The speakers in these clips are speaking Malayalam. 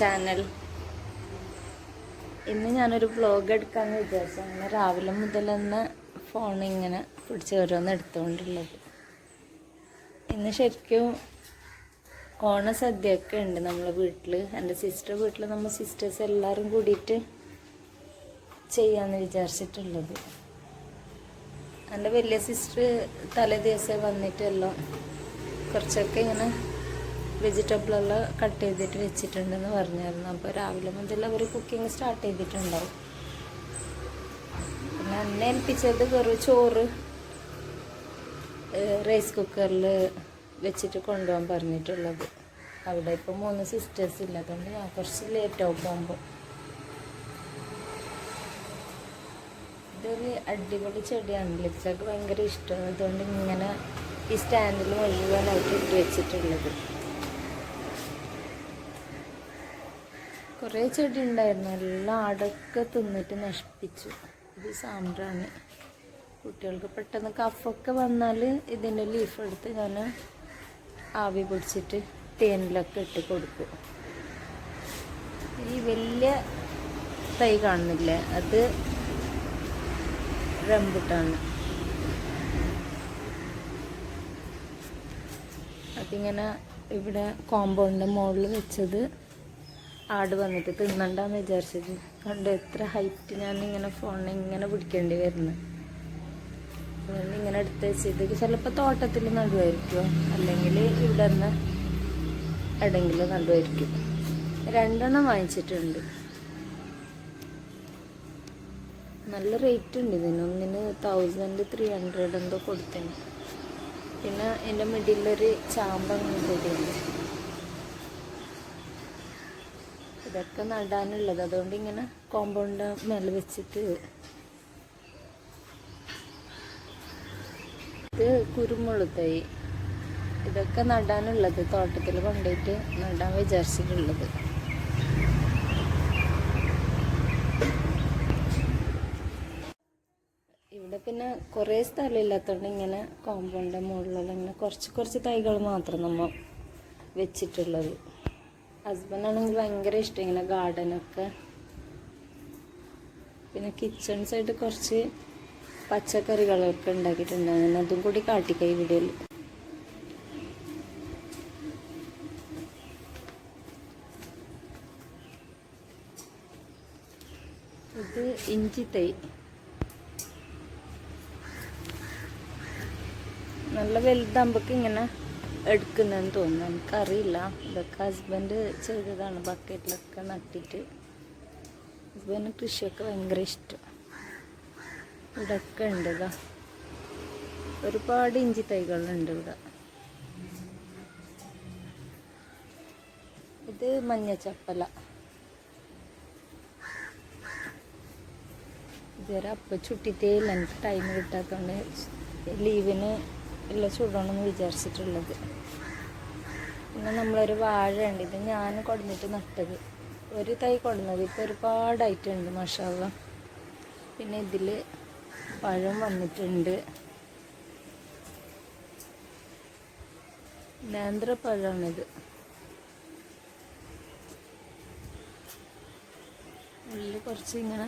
ചാനൽ. ഇന്ന് ഞാനൊരു വ്ലോഗ് എടുക്കാമെന്ന് വിചാരിച്ചു. അങ്ങനെ രാവിലെ മുതൽ തന്നെ ഫോൺ ഇങ്ങനെ പിടിച്ച് ഓരോന്ന് എടുത്തുകൊണ്ടുള്ളത് ഇന്ന് ശരിക്കും ഓണ സദ്യയൊക്കെ ഉണ്ട് നമ്മളെ വീട്ടിൽ എന്റെ സിസ്റ്റർ വീട്ടിൽ നമ്മൾ സിസ്റ്റേഴ്സ് എല്ലാവരും കൂടിയിട്ട് ചെയ്യാമെന്ന് വിചാരിച്ചിട്ടുള്ളത്. എന്റെ വലിയ സിസ്റ്റർ തലേ ദിവസം വന്നിട്ടെല്ലാം കുറച്ചൊക്കെ ഇങ്ങനെ വെജിറ്റബിളെല്ലാം കട്ട് ചെയ്തിട്ട് വെച്ചിട്ടുണ്ടെന്ന് പറഞ്ഞായിരുന്നു. അപ്പോൾ രാവിലെ മുതൽ അവർ കുക്കിംഗ് സ്റ്റാർട്ട് ചെയ്തിട്ടുണ്ടാവും. പിന്നെ അന്നെ ഏൽപ്പിച്ചത് വെറും ചോറ് റൈസ് കുക്കറിൽ വെച്ചിട്ട് കൊണ്ടുപോകാൻ പറഞ്ഞിട്ടുള്ളത്. അവിടെ ഇപ്പോൾ മൂന്ന് സിസ്റ്റേഴ്സ് ഇല്ല. അതുകൊണ്ട് ഞാൻ കുറച്ച് ലേറ്റ് ആവും പോകുമ്പോൾ. ഇതൊരു അടിപൊളി ചെടിയാണ്. ലിപ്സൊക്കെ ഭയങ്കര ഇഷ്ടമാണ്. അതുകൊണ്ട് ഇങ്ങനെ ഈ സ്റ്റാൻഡിൽ മുഴുവനായിട്ട് ഇട്ട് വെച്ചിട്ടുള്ളത്. കുറേ ചെടി ഉണ്ടായിരുന്നു. എല്ലാം അടക്ക തിന്നിട്ട് നശിപ്പിച്ചു. ഇത് സാമ്പ്രാണ്. കുട്ടികൾക്ക് പെട്ടെന്ന് കഫൊക്കെ വന്നാൽ ഇതിന്റെ ലീഫ് എടുത്ത് ഞാൻ ആവി പിടിച്ചിട്ട് തേനിലൊക്കെ ഇട്ട് കൊടുക്കും. ഈ വലിയ തൈ കാണുന്നില്ലേ? അത് റംബുട്ടാണ്. അതിങ്ങനെ ഇവിടെ കോമ്പൗണ്ടിന്റെ മുകളിൽ വെച്ചത് ആട് വന്നിട്ട് തിന്നണ്ടെന്ന് വിചാരിച്ചത്. കണ്ട് എത്ര ഹൈറ്റ് ഞാൻ ഇങ്ങനെ ഫോണിൽ ഇങ്ങനെ പിടിക്കേണ്ടി വരുന്നത് അതുകൊണ്ട് ഇങ്ങനെ എടുത്ത് വെച്ചത് ചിലപ്പോൾ തോട്ടത്തിൽ നടുവായിരിക്കുമോ അല്ലെങ്കിൽ ഇവിടെ നിന്ന് എവിടെയെങ്കിലും നടുവായിരിക്കും. രണ്ടെണ്ണം വാങ്ങിച്ചിട്ടുണ്ട്. നല്ല റേറ്റ് ഉണ്ട് ഇതിന്. ഒന്നിന് തൗസൻഡ് ത്രീ ഹൺഡ്രഡ് എന്തോ കൊടുത്തിന്. പിന്നെ എന്റെ മിഡിലൊരു ചാമ്പങ്ങ ചെടിയുണ്ട് ഇതൊക്കെ നടാനുള്ളത്. അതുകൊണ്ട് ഇങ്ങനെ കോമ്പൗണ്ട് മേലെ വെച്ചിട്ട് ഇത് കുരുമുളക് തൈ. ഇതൊക്കെ നടാനുള്ളത്. തോട്ടത്തിൽ കൊണ്ടുപോയിട്ട് നടാൻ വിചാരിച്ചിട്ടുള്ളത്. ഇവിടെ പിന്നെ കുറേ സ്ഥലം ഇല്ലാത്തതുകൊണ്ട് ഇങ്ങനെ കോമ്പൗണ്ട് മുകളിലുള്ള ഇങ്ങനെ കുറച്ച് കുറച്ച് തൈകൾ മാത്രം നമ്മൾ വെച്ചിട്ടുള്ളത്. ഹസ്ബൻഡാണെങ്കിൽ ഭയങ്കര ഇഷ്ടം ഇങ്ങനെ ഗാർഡനൊക്കെ പിന്നെ കിച്ചൺ സൈഡ് കുറച്ച് പച്ചക്കറികളൊക്കെ ഉണ്ടാക്കിയിട്ടുണ്ടായിരുന്നു. അതും കൂടി കാട്ടിക്കായി വീഡിയോയിൽ. ഇത് ഇഞ്ചി തൈ. നല്ല വലുതാകുമ്പോൾ ഇങ്ങനെ എടുക്കുന്നതെന്ന് തോന്നുന്നു. എനിക്കറിയില്ല. ഇതൊക്കെ ഹസ്ബൻഡ് ചെയ്തതാണ്. ബക്കറ്റിലൊക്കെ നട്ടിട്ട്. ഹസ്ബൻഡിന് കൃഷിയൊക്കെ ഭയങ്കര ഇഷ്ടം. ഇതൊക്കെ ഉണ്ട് ഇതാ. ഒരുപാട് ഇഞ്ചി തൈകളുണ്ട് ഇവിടെ. ഇത് മഞ്ഞച്ചപ്പല ഇതുവരെ അപ്പം ചുട്ടിട്ടേയില്ല എനിക്ക് ടൈം കിട്ടാത്തതുകൊണ്ട് ലീവിന് എല്ലാം ചൂടാണെന്ന് വിചാരിച്ചിട്ടുള്ളത്. പിന്നെ നമ്മളൊരു വാഴ ഉണ്ട് ഇത് ഞാൻ കൊടുന്നിട്ട് നട്ടത്. ഒരു തൈ കൊടുന്നത്. ഇപ്പോൾ ഒരുപാടായിട്ടുണ്ട് മഷാവ പിന്നെ ഇതിൽ പഴം വന്നിട്ടുണ്ട്. നേന്ത്രപ്പഴമാണിത് ഉള്ളിൽ കുറച്ച് ഇങ്ങനെ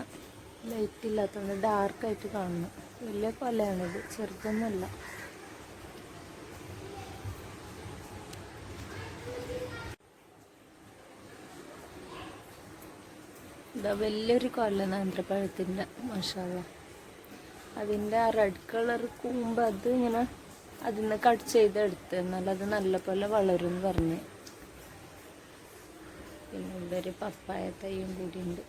ലൈറ്റ് ഇല്ലാത്തതുകൊണ്ട് ഡാർക്കായിട്ട് കാണുന്നു. വലിയ കൊലയാണിത്. ചെറുതൊന്നുമല്ല. ഇതാ വലിയൊരു കൊല്ല നേന്ത്രപ്പഴത്തിന്റെ മഷാല അതിന്റെ ആ റെഡ് കളർ കൂമ്പ് അത് ഇങ്ങനെ അതിൽ നിന്ന് കട്ട് ചെയ്തെടുത്ത് എന്നാൽ അത് നല്ലപോലെ വളരും എന്ന് പറഞ്ഞ്. പിന്നെ ഇവിടെ ഒരു പപ്പായ തൈയും ഉണ്ട്.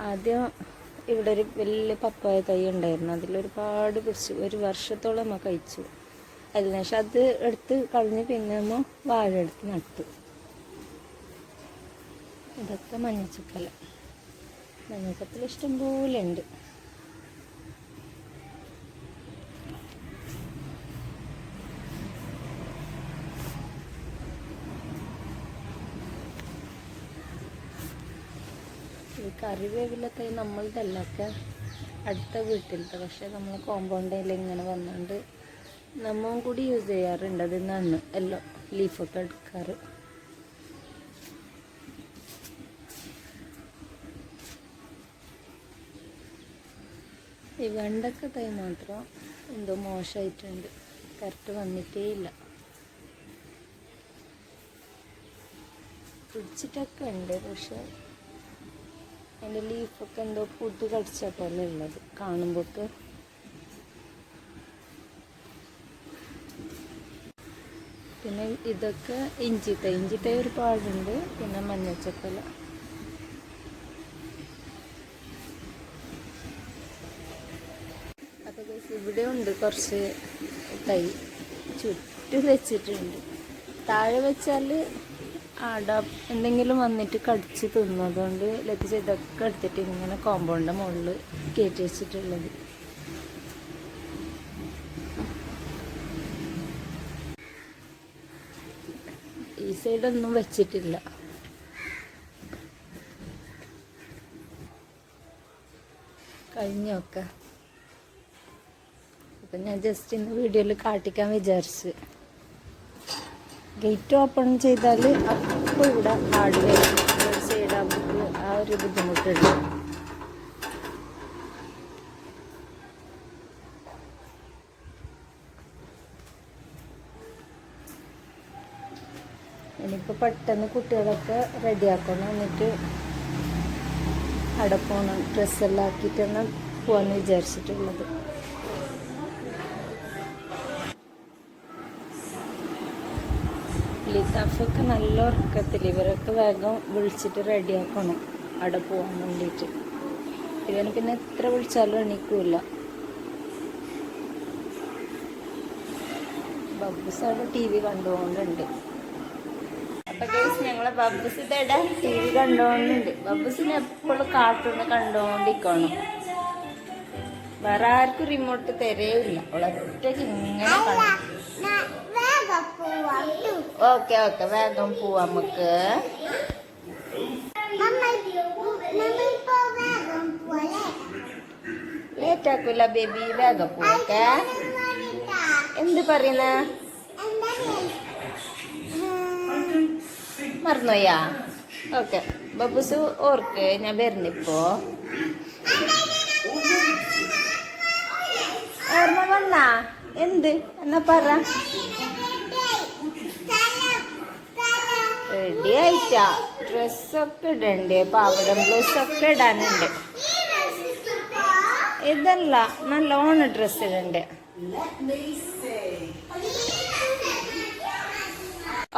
ആദ്യം ഇവിടെ ഒരു വലിയ പപ്പായ തൈ ഉണ്ടായിരുന്നു. അതിലൊരുപാട് പിടിച്ചു ഒരു വർഷത്തോളം നമ്മൾ കഴിച്ചു. അതിനുശേഷം അത് എടുത്ത് കളഞ്ഞ് പിന്നെ നമ്മൾ വാഴ എടുത്ത് നട്ടു. ഇതൊക്കെ മഞ്ഞച്ചപ്പല മഞ്ഞച്ചപ്പല ഇഷ്ടംപോലെ ഉണ്ട്. ഈ കറിവേവിലൊക്കെ നമ്മളതല്ല ഒക്കെ അടുത്ത വീട്ടിലത്തെ പക്ഷെ നമ്മൾ കോമ്പൗണ്ടിൽ ഇങ്ങനെ വന്നുകൊണ്ട് നമ്മളും കൂടി യൂസ് ചെയ്യാറുണ്ട് അതിൽ നിന്നാണ് എല്ലാം ലീഫൊക്കെ എടുക്കാറ്. ഈ വെണ്ടക്ക തൈ മാത്രം എന്തോ മോശമായിട്ടുണ്ട് കറക്റ്റ് വന്നിട്ടേ ഇല്ല പിടിച്ചിട്ടൊക്കെ ഉണ്ട് പക്ഷെ അതിന്റെ ലീഫൊക്കെ എന്തോ പുതു കടിച്ച പോലെ ഉള്ളത് കാണുമ്പോൾക്ക് പിന്നെ ഇതൊക്കെ ഇഞ്ചി തൈ. ഇഞ്ചി തൈ ഒരുപാടുണ്ട്. പിന്നെ മഞ്ഞച്ചപ്പല അപ്പോൾ guys ഉണ്ട് കുറച്ച് തൈ ചുറ്റും വെച്ചിട്ടുണ്ട്. താഴെ വെച്ചാൽ ആട എന്തെങ്കിലും വന്നിട്ട് കടിച്ച് തിന്നതുകൊണ്ട് അതുകൊണ്ട് ലത്തിച്ച് ഇതൊക്കെ എടുത്തിട്ട് ഇങ്ങനെ കോമ്പൗണ്ടിന്റെ മുകളിൽ കയറ്റി വെച്ചിട്ടുള്ളത്. ഈ സൈഡൊന്നും വെച്ചിട്ടില്ല. കഴിഞ്ഞൊക്കെ. അപ്പം ഞാൻ ജസ്റ്റ് ഇന്ന് വീഡിയോയിൽ കാട്ടിക്കാൻ വിചാരിച്ച്. ഗേറ്റ് ഓപ്പൺ ചെയ്താൽ അപ്പോൾ ഇവിടെ ആട് ആകുമ്പോൾ ആ ഒരു ബുദ്ധിമുട്ടുണ്ട്. ഇനിയിപ്പോൾ പെട്ടെന്ന് കുട്ടികളൊക്കെ റെഡിയാക്കണം എന്നിട്ട് അവിടെ പോകണം ഡ്രസ്സെല്ലാം ആക്കിയിട്ടാണ് പോകാമെന്ന് വിചാരിച്ചിട്ടുള്ളത്. ലിതാഫൊക്കെ നല്ല ഉറക്കത്തിൽ ഇവരൊക്കെ വേഗം വിളിച്ചിട്ട് റെഡിയാക്കണം അവിടെ പോകാൻ വേണ്ടിയിട്ട് ഇവന് പിന്നെ എത്ര വിളിച്ചാലും എണീക്കൂല. ബബ്ബസ് അവിടെ ടി വി കണ്ടുപോകുന്നുണ്ട് അപ്പൊ കേസ് ഞങ്ങളെ ബബ്ബസ് ഇതേടെ ടി വി കണ്ടുപോകുന്നുണ്ട് ബബ്ബസിനെ എപ്പോഴും കാർട്ടൂൺ കണ്ടുകൊണ്ടിരിക്കണം വേറെ ആർക്കും റിമോട്ട് തരേയില്ല. അവളൊറ്റയ്ക്ക് ഇങ്ങനെ ഓക്കെ ഓക്കെ. വേഗം പോവാം നമുക്ക്. ലേറ്റ് ആക്കൂല ബേബി വേഗം പോവൊക്കെ. എന്ത് പറയുന്ന? മറന്നോയാ ഓക്കെ. ബബുസു ഓർക്ക് ഞാൻ വരുന്നിപ്പോ ഓർമ്മ വന്നാ? എന്ത്? എന്നാ പറ. റെഡി ആയിട്ടാ. ഡ്രസ്സൊക്കെ ഇടണ്ടേ. പാവടം ബ്ലൗസ് ഒക്കെ ഇടാനുണ്ട്. ഇതല്ല നല്ലോണം ഡ്രസ്സ് ഇടണ്ട്.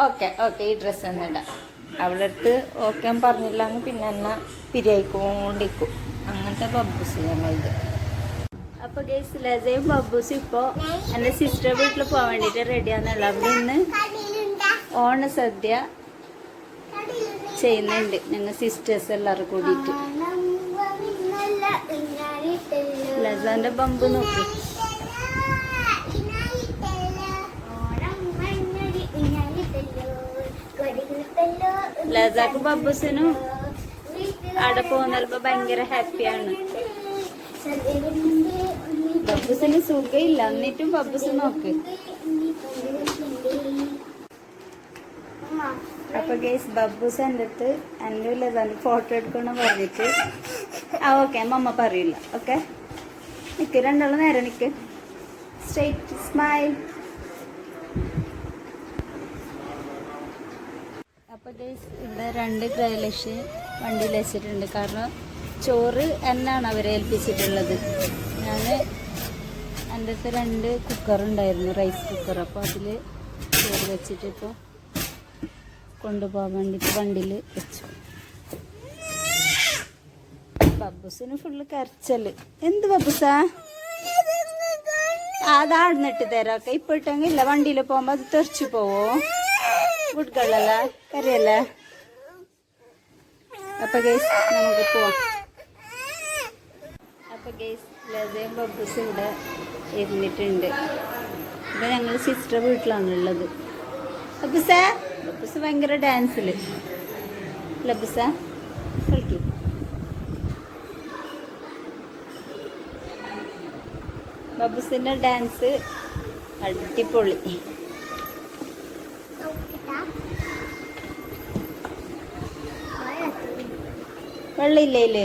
ഓക്കെ ഓക്കെ ഈ ഡ്രസ്സ് തന്നെ ഇടാം. അടുത്ത് ഓക്കെ പറഞ്ഞില്ല എന്ന് പിന്നെ എന്നാ പിരിയായിക്കൊണ്ടിരിക്കും. അങ്ങനത്തെ ബബ്ബൂസ് ഞങ്ങളിത് അപ്പൊ ഗേസ് ലജയും ബബ്ബൂസും ഇപ്പോ എന്റെ സിസ്റ്റർ വീട്ടിൽ പോകാൻ വേണ്ടിട്ട് റെഡിയാന്നുള്ള അവിടെ ഇന്ന് ഓണ സദ്യ ചെയ്യുന്നുണ്ട്. ഞങ്ങൾ സിസ്റ്റേഴ്സ് എല്ലാവരും കൂടിയിട്ട്. ലസാന്റെ ബമ്പ് നോക്കി. ലസാക്ക് ബബ്ബസിനും അവിടെ പോകുന്നപ്പോ ഭയങ്കര ഹാപ്പിയാണ് ബബ്ബസിന് സുഖമില്ല. എന്നിട്ടും ബബ്ബസ് നോക്ക്. അപ്പൊ ഗേസ് ബബ്ബൂസ് എന്റെ അടുത്ത് എന്റെ ഉള്ളതാണ് ഫോട്ടോ എടുക്കണം പറഞ്ഞിട്ട്. ആ ഓക്കെ മമ്മ പറയില്ല ഓക്കെ നിക്ക് രണ്ടാളും നേരെ നിക്ക്. സ്ട്രൈറ്റ് സ്മൈൽ അപ്പൊ ഗേസ് ഇവിടെ രണ്ട് ഗ്രൈലക്ഷ് വണ്ടിയിൽ വെച്ചിട്ടുണ്ട്. കാരണം ചോറ് എന്നാണ് അവരെ ഏൽപ്പിച്ചിട്ടുള്ളത്. ഞാൻ എന്റെ അടുത്ത് രണ്ട് കുക്കർ ഉണ്ടായിരുന്നു റൈസ് കുക്കർ അപ്പോൾ അതിൽ ചോറ് വെച്ചിട്ട് ഇപ്പോൾ കൊണ്ടുപോകാൻ വേണ്ടിയിട്ട് വണ്ടിയിൽ വെച്ചു. ബബ്ബൂസിന് ഫുള്ള് കരച്ചൽ. എന്ത് ബബ്ബൂസാ? അതാടുന്നിട്ട് തരാം. ഇപ്പൊ ഇട്ടെങ്കിൽ ഇല്ല വണ്ടിയിൽ പോകുമ്പോ അത് തെറിച്ചു പോവോ? കുട്ടികളല്ല കരയല്ല? അപ്പൊ ഗേസ് നമുക്ക് പോവാം. അപ്പൊ ഗേസ് ലതയും ബബ്ബൂസ് ഇവിടെ ഇരുന്നിട്ടുണ്ട്. ഇവിടെ ഞങ്ങൾ സിസ്റ്റർ വീട്ടിലാണുള്ളത്. ബബ്ബൂസ? ബബ്ബൂസ് ഭയങ്കര ഡാൻസിൽ ലബ്സ? കളിക്കും. ബബ്ബൂസിന്റെ ഡാൻസ് അടിപൊളി. വെള്ളമില്ലേ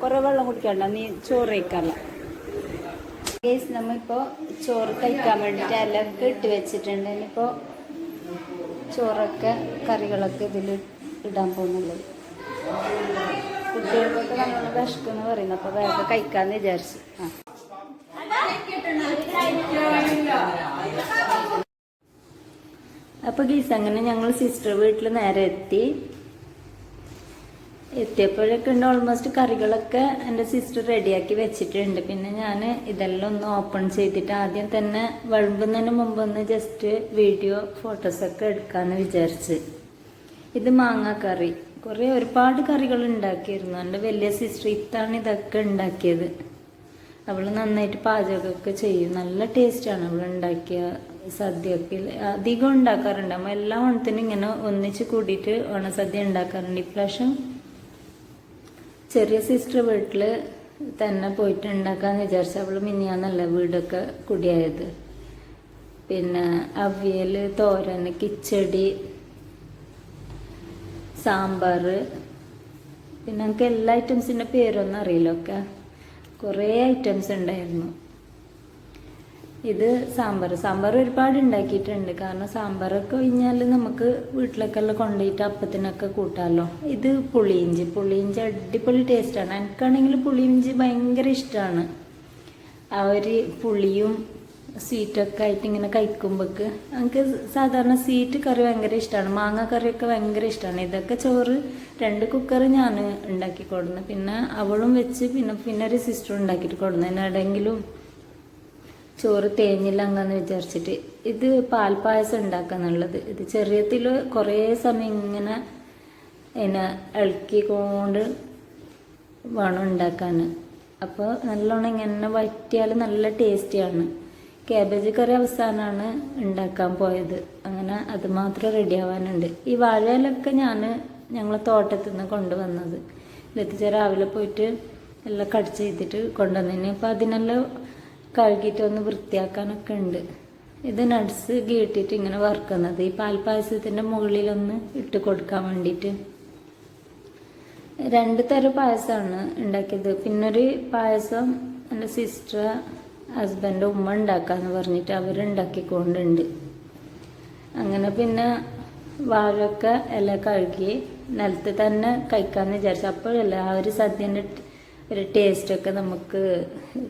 കുറെ വെള്ളം കുടിക്കണ്ട നീ ചോറ് കഴിക്കാറില്ല. ഗേസ് നമ്മളിപ്പോൾ ചോറ് കഴിക്കാൻ വേണ്ടിയിട്ട് എല്ലാം ഇട്ട് വെച്ചിട്ടുണ്ട്. ഇനിയിപ്പോൾ ചോറൊക്കെ കറികളൊക്കെ ഇതിൽ ഇടാൻ പോകുന്നുള്ളത് കുട്ടികൾക്കൊക്കെ നമ്മൾ വിശക്കെന്ന് പറയുന്നു. അപ്പോൾ വേറെ കഴിക്കാമെന്ന് വിചാരിച്ചു. ആ. അപ്പോൾ ഗീസ് അങ്ങനെ ഞങ്ങൾ സിസ്റ്റർ വീട്ടിൽ നേരെ എത്തി. എത്തിയപ്പോഴൊക്കെ ഉണ്ട് ഓൾമോസ്റ്റ് കറികളൊക്കെ എന്റെ സിസ്റ്റർ റെഡിയാക്കി വെച്ചിട്ടുണ്ട്. പിന്നെ ഞാൻ ഇതെല്ലാം ഒന്ന് ഓപ്പൺ ചെയ്തിട്ട് ആദ്യം തന്നെ വിളമ്പുന്നതിന് മുമ്പ് ഒന്ന് ജസ്റ്റ് വീഡിയോ ഫോട്ടോസൊക്കെ എടുക്കാമെന്ന് വിചാരിച്ച്. ഇത് മാങ്ങ കറി. കുറേ ഒരുപാട് കറികൾ ഉണ്ടാക്കിയിരുന്നു. എന്റെ വലിയ സിസ്റ്റർ ഇത്താണ് ഇതൊക്കെ ഉണ്ടാക്കിയത്. അവൾ നന്നായിട്ട് പാചകമൊക്കെ ചെയ്യും. നല്ല ടേസ്റ്റാണ് അവൾ ഉണ്ടാക്കിയ സദ്യയൊക്കെ. അധികം ഉണ്ടാക്കാറുണ്ട്. അമ്മ എല്ലാ ഓണത്തിനും ഇങ്ങനെ ഒന്നിച്ച് കൂടിയിട്ട് ഓണസദ്യ ഉണ്ടാക്കാറുണ്ട്. ഇപ്രാവശ്യം ചെറിയ സിസ്റ്റർ വീട്ടിൽ തന്നെ പോയിട്ട് ഉണ്ടാക്കാന്ന് വിചാരിച്ചു. അവൾ മിനിയാന്നല്ല വീടൊക്കെ കുടിയായത്. പിന്നെ അവിയൽ തോരൻ കിച്ചടി സാമ്പാർ. പിന്നെ നമുക്ക് എല്ലാ ഐറ്റംസിന്റെ പേരൊന്നും അറിയില്ല. ഒക്കെ കുറേ ഐറ്റംസ് ഉണ്ടായിരുന്നു. ഇത് സാമ്പാർ സാമ്പാർ ഒരുപാട് ഉണ്ടാക്കിയിട്ടുണ്ട്. കാരണം സാമ്പാറൊക്കെ കഴിഞ്ഞാൽ നമുക്ക് വീട്ടിലേക്കെല്ലാം കൊണ്ടുപോയിട്ട് അപ്പത്തിനൊക്കെ കൂട്ടാമല്ലോ ഇത് പുളിയിഞ്ചി. പുളിയിഞ്ചി അടിപൊളി ടേസ്റ്റാണ്. എനിക്കാണെങ്കിൽ പുളിയിഞ്ചി ഭയങ്കര ഇഷ്ടമാണ് ആ ഒരു പുളിയും സ്വീറ്റൊക്കെ ആയിട്ട് ഇങ്ങനെ കഴിക്കുമ്പോൾക്ക് എനിക്ക് സാധാരണ സ്വീറ്റ് കറി ഭയങ്കര ഇഷ്ടമാണ് മാങ്ങ കറിയൊക്കെ ഭയങ്കര ഇഷ്ടമാണ് ഇതൊക്കെ ചോറ് രണ്ട് കുക്കർ ഞാൻ ഉണ്ടാക്കി കൊടുന്നു. പിന്നെ അവളും വെച്ച് പിന്നെ പിന്നെ ഒരു സിസ്റ്റർ ഉണ്ടാക്കിയിട്ട് കൊടുന്നു. എന്നെടെങ്കിലും ചോറ് തേഞ്ഞില്ല അങ്ങന്ന് വിചാരിച്ചിട്ട്. ഇത് പാൽപ്പായസം ഉണ്ടാക്കാന്നുള്ളത്. ഇത് ചെറിയത്തിൽ കുറേ സമയം ഇങ്ങനെ എന്നെ ഇളക്കിക്കൊണ്ട് വേണം ഉണ്ടാക്കാൻ അപ്പോൾ നല്ലോണം ഇങ്ങനെ വറ്റിയാൽ നല്ല ടേസ്റ്റിയാണ്. കാബേജ് കറി അവസാനമാണ് ഉണ്ടാക്കാൻ പോയത്. അങ്ങനെ അത് മാത്രം റെഡി ആവാനുണ്ട്. ഈ വാഴയിലൊക്കെ ഞാൻ ഞങ്ങളെ തോട്ടത്തിൽ നിന്ന് കൊണ്ടുവന്നത് ലത്തിച്ച രാവിലെ പോയിട്ട് എല്ലാം കട്ട് ചെയ്തിട്ട് കൊണ്ടുവന്നതിന് അപ്പോൾ അതിനെല്ലാം കഴുകിയിട്ട് ഒന്ന് വൃത്തിയാക്കാനൊക്കെ ഉണ്ട്. ഇത് നട്സ് കീട്ടിട്ട് ഇങ്ങനെ വറുക്കുന്നത്. ഈ പാൽപ്പായസത്തിന്റെ മുകളിലൊന്ന് ഇട്ട് കൊടുക്കാൻ വേണ്ടിയിട്ട്. രണ്ട് തരം പായസമാണ് ഉണ്ടാക്കിയത്. പിന്നൊരു പായസം എന്റെ സിസ്റ്റർ ഹസ്ബൻഡ് ഉമ്മ ഉണ്ടാക്കാന്ന് പറഞ്ഞിട്ട് അവരുണ്ടാക്കിക്കൊണ്ടുണ്ട് അങ്ങനെ പിന്നെ വാഴൊക്കെ ഇല കഴുകി നിലത്ത് തന്നെ കഴിക്കാമെന്ന് വിചാരിച്ചു. അപ്പോഴല്ല ആ ഒരു സദ്യന്റെ ഒരു ടേസ്റ്റൊക്കെ നമുക്ക്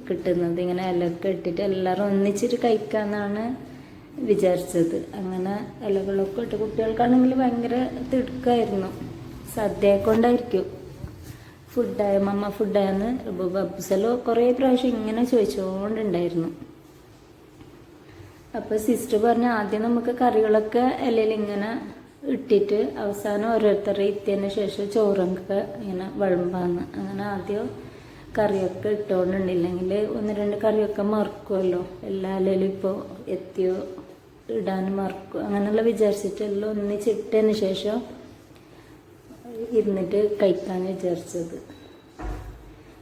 കിട്ടുന്നത്. ഇങ്ങനെ ഇലയൊക്കെ ഇട്ടിട്ട് എല്ലാവരും ഒന്നിച്ചിട്ട് കഴിക്കാമെന്നാണ് വിചാരിച്ചത്. അങ്ങനെ ഇലകളൊക്കെ ഇട്ട് കുട്ടികൾക്കാണെങ്കിൽ ഭയങ്കര തിടുക്കായിരുന്നു. സദ്യ കൊണ്ടായിരിക്കും. ഫുഡായ മമ്മ ഫുഡായെന്ന് ബബ്സലോ കുറേ പ്രാവശ്യം ഇങ്ങനെ ചോദിച്ചുകൊണ്ടുണ്ടായിരുന്നു അപ്പോൾ സിസ്റ്റർ പറഞ്ഞ ആദ്യം നമുക്ക് കറികളൊക്കെ ഇലയിൽ ഇങ്ങനെ ഇട്ടിട്ട് അവസാനം ഓരോരുത്തരുടെ ഇത്തിയതിന് ശേഷം ചോറൊക്കെ ഇങ്ങനെ വിളമ്പാന്ന്. അങ്ങനെ ആദ്യം കറിയൊക്കെ ഇട്ടുകൊണ്ടുണ്ടെങ്കിൽ ഒന്ന് രണ്ട് കറിയൊക്കെ മറക്കുമല്ലോ എല്ലാ ഇലയിലും ഇപ്പോൾ എത്തിയോ ഇടാൻ മറക്കും അങ്ങനെയുള്ള വിചാരിച്ചിട്ടെല്ലാം ഒന്നിച്ചിട്ടതിന് ശേഷം ഇരുന്നിട്ട് കഴിക്കാൻ വിചാരിച്ചത്.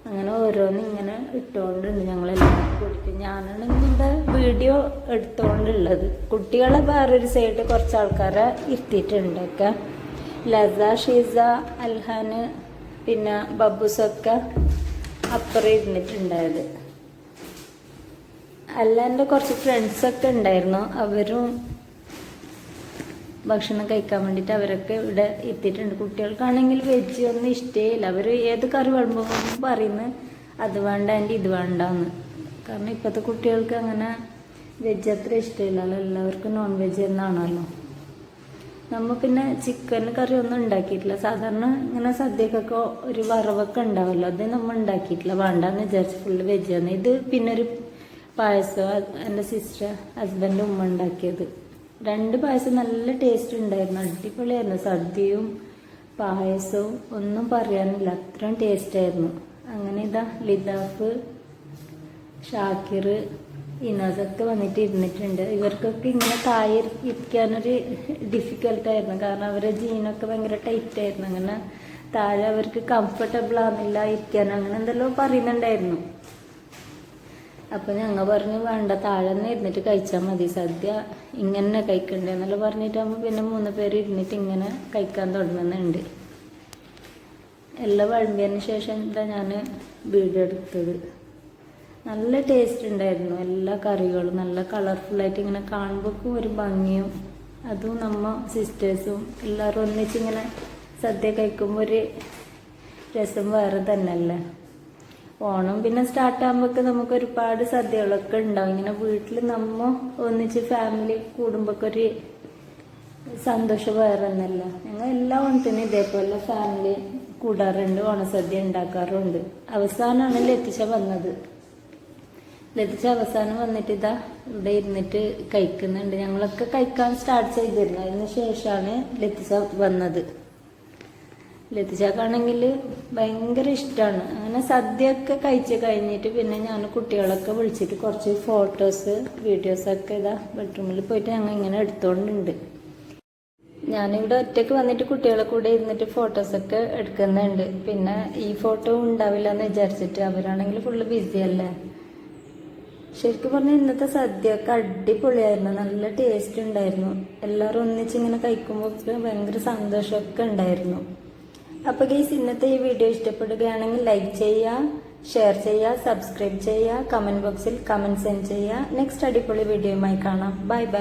അങ്ങനെ ഓരോന്ന് ഇങ്ങനെ ഇട്ടുകൊണ്ടുണ്ട് ഞങ്ങളെല്ലാവരും കുടിക്കും ഞാനാണ് നിങ്ങളുടെ വീഡിയോ എടുത്തുകൊണ്ടുള്ളത് കുട്ടികളെ വേറൊരു സൈഡ് കുറച്ച് ആൾക്കാരെ ഇരുത്തിയിട്ടുണ്ടൊക്കെ ലസ ഷീസ അൽഹാന് പിന്നെ ബബ്ബൂസൊക്കെ. അപ്പുറം ഇരുന്നിട്ടുണ്ടായത്. അല്ല എന്റെ കുറച്ച് ഫ്രണ്ട്സൊക്കെ ഉണ്ടായിരുന്നു. അവരും ഭക്ഷണം കഴിക്കാൻ വേണ്ടിയിട്ട് അവരൊക്കെ ഇവിടെ എത്തിയിട്ടുണ്ട്. കുട്ടികൾക്കാണെങ്കിൽ വെജ് ഒന്നും ഇഷ്ടേയില്ല. അവർ ഏത് കറി വിളമ്പുമ്പോൾ പറയുന്നത് അത് വേണ്ട എന്റെ ഇത് വേണ്ടെന്ന്. കാരണം ഇപ്പോഴത്തെ കുട്ടികൾക്ക് അങ്ങനെ വെജ് അത്ര ഇഷ്ടമില്ലല്ലോ എല്ലാവർക്കും നോൺ വെജ് എന്നാണല്ലോ നമ്മൾ പിന്നെ ചിക്കൻ കറി ഒന്നും ഉണ്ടാക്കിയിട്ടില്ല. സാധാരണ ഇങ്ങനെ സദ്യക്കൊക്കെ ഒരു വറവൊക്കെ ഉണ്ടാവുമല്ലോ അത് നമ്മൾ ഉണ്ടാക്കിയിട്ടില്ല. വേണ്ടാന്ന് വിചാരിച്ച് ഫുള്ള് വെജ് ആണ്. ഇത് പിന്നെ ഒരു പായസം എന്റെ സിസ്റ്റർ ഹസ്ബൻഡ് ഉമ്മ ഉണ്ടാക്കിയത്. രണ്ട് പായസം നല്ല ടേസ്റ്റ് ഉണ്ടായിരുന്നു. അടിപൊളിയായിരുന്നു. സദ്യയും പായസവും ഒന്നും പറയാനില്ല. അത്രയും ടേസ്റ്റായിരുന്നു അങ്ങനെ ഇതാ ലിതാഫ് ഷാക്കിർ ഇനസൊക്കെ വന്നിട്ട് ഇരുന്നിട്ടുണ്ട്. ഇവർക്കൊക്കെ ഇങ്ങനെ താഴെ ഇരിക്കാനൊരു ഡിഫിക്കൽട്ടായിരുന്നു കാരണം അവരുടെ ജീനൊക്കെ ഭയങ്കര ടൈറ്റ് ആയിരുന്നു. അങ്ങനെ താഴെ അവർക്ക് കംഫർട്ടബിൾ ആവുന്നില്ല ഇരിക്കാൻ. അങ്ങനെ എന്തെല്ലോ പറയുന്നുണ്ടായിരുന്നു. അപ്പൊ ഞങ്ങൾ പറഞ്ഞു വേണ്ട താഴെ തന്നെ ഇരുന്നിട്ട് കഴിച്ചാൽ മതി. സദ്യ ഇങ്ങനെ കഴിക്കണ്ടേ എന്നെല്ലാം പറഞ്ഞിട്ടാകുമ്പോൾ പിന്നെ മൂന്ന് പേര് ഇരുന്നിട്ട് ഇങ്ങനെ കഴിക്കാൻ തുടങ്ങുന്നുണ്ട്. എല്ലാം വിളമ്പിയതിന് ശേഷം എന്താ ഞാൻ വീട് എടുത്തത് നല്ല ടേസ്റ്റ് ഉണ്ടായിരുന്നു. എല്ലാ കറികളും നല്ല കളർഫുള്ളായിട്ട് ഇങ്ങനെ കാണുമ്പോൾ ഒരു ഭംഗിയും. അതും നമ്മ സിസ്റ്റേഴ്സും എല്ലാവരും ഒന്നിച്ചിങ്ങനെ സദ്യ കഴിക്കുമ്പോൾ ഒരു രസം വേറെ തന്നെയല്ലേ? ഓണം പിന്നെ സ്റ്റാർട്ട് ആകുമ്പോഴൊക്കെ നമുക്ക് ഒരുപാട് സദ്യകളൊക്കെ ഉണ്ടാവും. ഇങ്ങനെ വീട്ടിൽ നമ്മ ഒന്നിച്ച് ഫാമിലി കൂടുമ്പോഴൊക്കെ ഒരു സന്തോഷം വേറെ തന്നെയല്ല? ഞങ്ങൾ എല്ലാ ഓണത്തിനും ഇതേപോലെ ഫാമിലി കൂടാറുണ്ട് ഓണസദ്യ ഉണ്ടാക്കാറുണ്ട്. അവസാനമാണല്ലോ എത്തിച്ച വന്നത്? ലത്തിച്ച അവസാനം വന്നിട്ട് ഇതാ ഇവിടെ ഇരുന്നിട്ട് കഴിക്കുന്നുണ്ട്. ഞങ്ങളൊക്കെ കഴിക്കാൻ സ്റ്റാർട്ട് ചെയ്തിരുന്നു. അതിന് ശേഷമാണ് ലത്തിച്ച വന്നത്. ലത്തിച്ചാക്കാണെങ്കിൽ ഭയങ്കര ഇഷ്ടമാണ് അങ്ങനെ സദ്യയൊക്കെ കഴിച്ച് കഴിഞ്ഞിട്ട് പിന്നെ ഞാൻ കുട്ടികളൊക്കെ വിളിച്ചിട്ട് കുറച്ച് ഫോട്ടോസ് വീഡിയോസൊക്കെ ഇതാ ബെഡ്റൂമിൽ പോയിട്ട് ഞങ്ങൾ ഇങ്ങനെ എടുത്തോണ്ടുണ്ട്. ഞാനിവിടെ ഒറ്റയ്ക്ക് വന്നിട്ട് കുട്ടികളെ കൂടെ ഇരുന്നിട്ട് ഫോട്ടോസൊക്കെ എടുക്കുന്നുണ്ട്. പിന്നെ ഈ ഫോട്ടോ ഉണ്ടാവില്ല എന്ന് വിചാരിച്ചിട്ട് അവരാണെങ്കിൽ ഫുള്ള് ബിസി അല്ലേ? ശരിക്കും പറഞ്ഞാൽ ഇന്നത്തെ സദ്യയൊക്കെ അടിപൊളിയായിരുന്നു. നല്ല ടേസ്റ്റ് ഉണ്ടായിരുന്നു. എല്ലാവരും ഒന്നിച്ചിങ്ങനെ കഴിക്കുമ്പോൾ ഭയങ്കര സന്തോഷമൊക്കെ ഉണ്ടായിരുന്നു. അപ്പോൾ ഗൈസ് ഇന്നത്തെ ഈ വീഡിയോ ഇഷ്ടപ്പെടുകയാണെങ്കിൽ ലൈക്ക് ചെയ്യുക ഷെയർ ചെയ്യുക സബ്സ്ക്രൈബ് ചെയ്യുക കമന്റ് ബോക്സിൽ കമന്റ് സെൻഡ് ചെയ്യുക. നെക്സ്റ്റ് അടിപൊളി വീഡിയോയുമായി കാണാം. Bye bye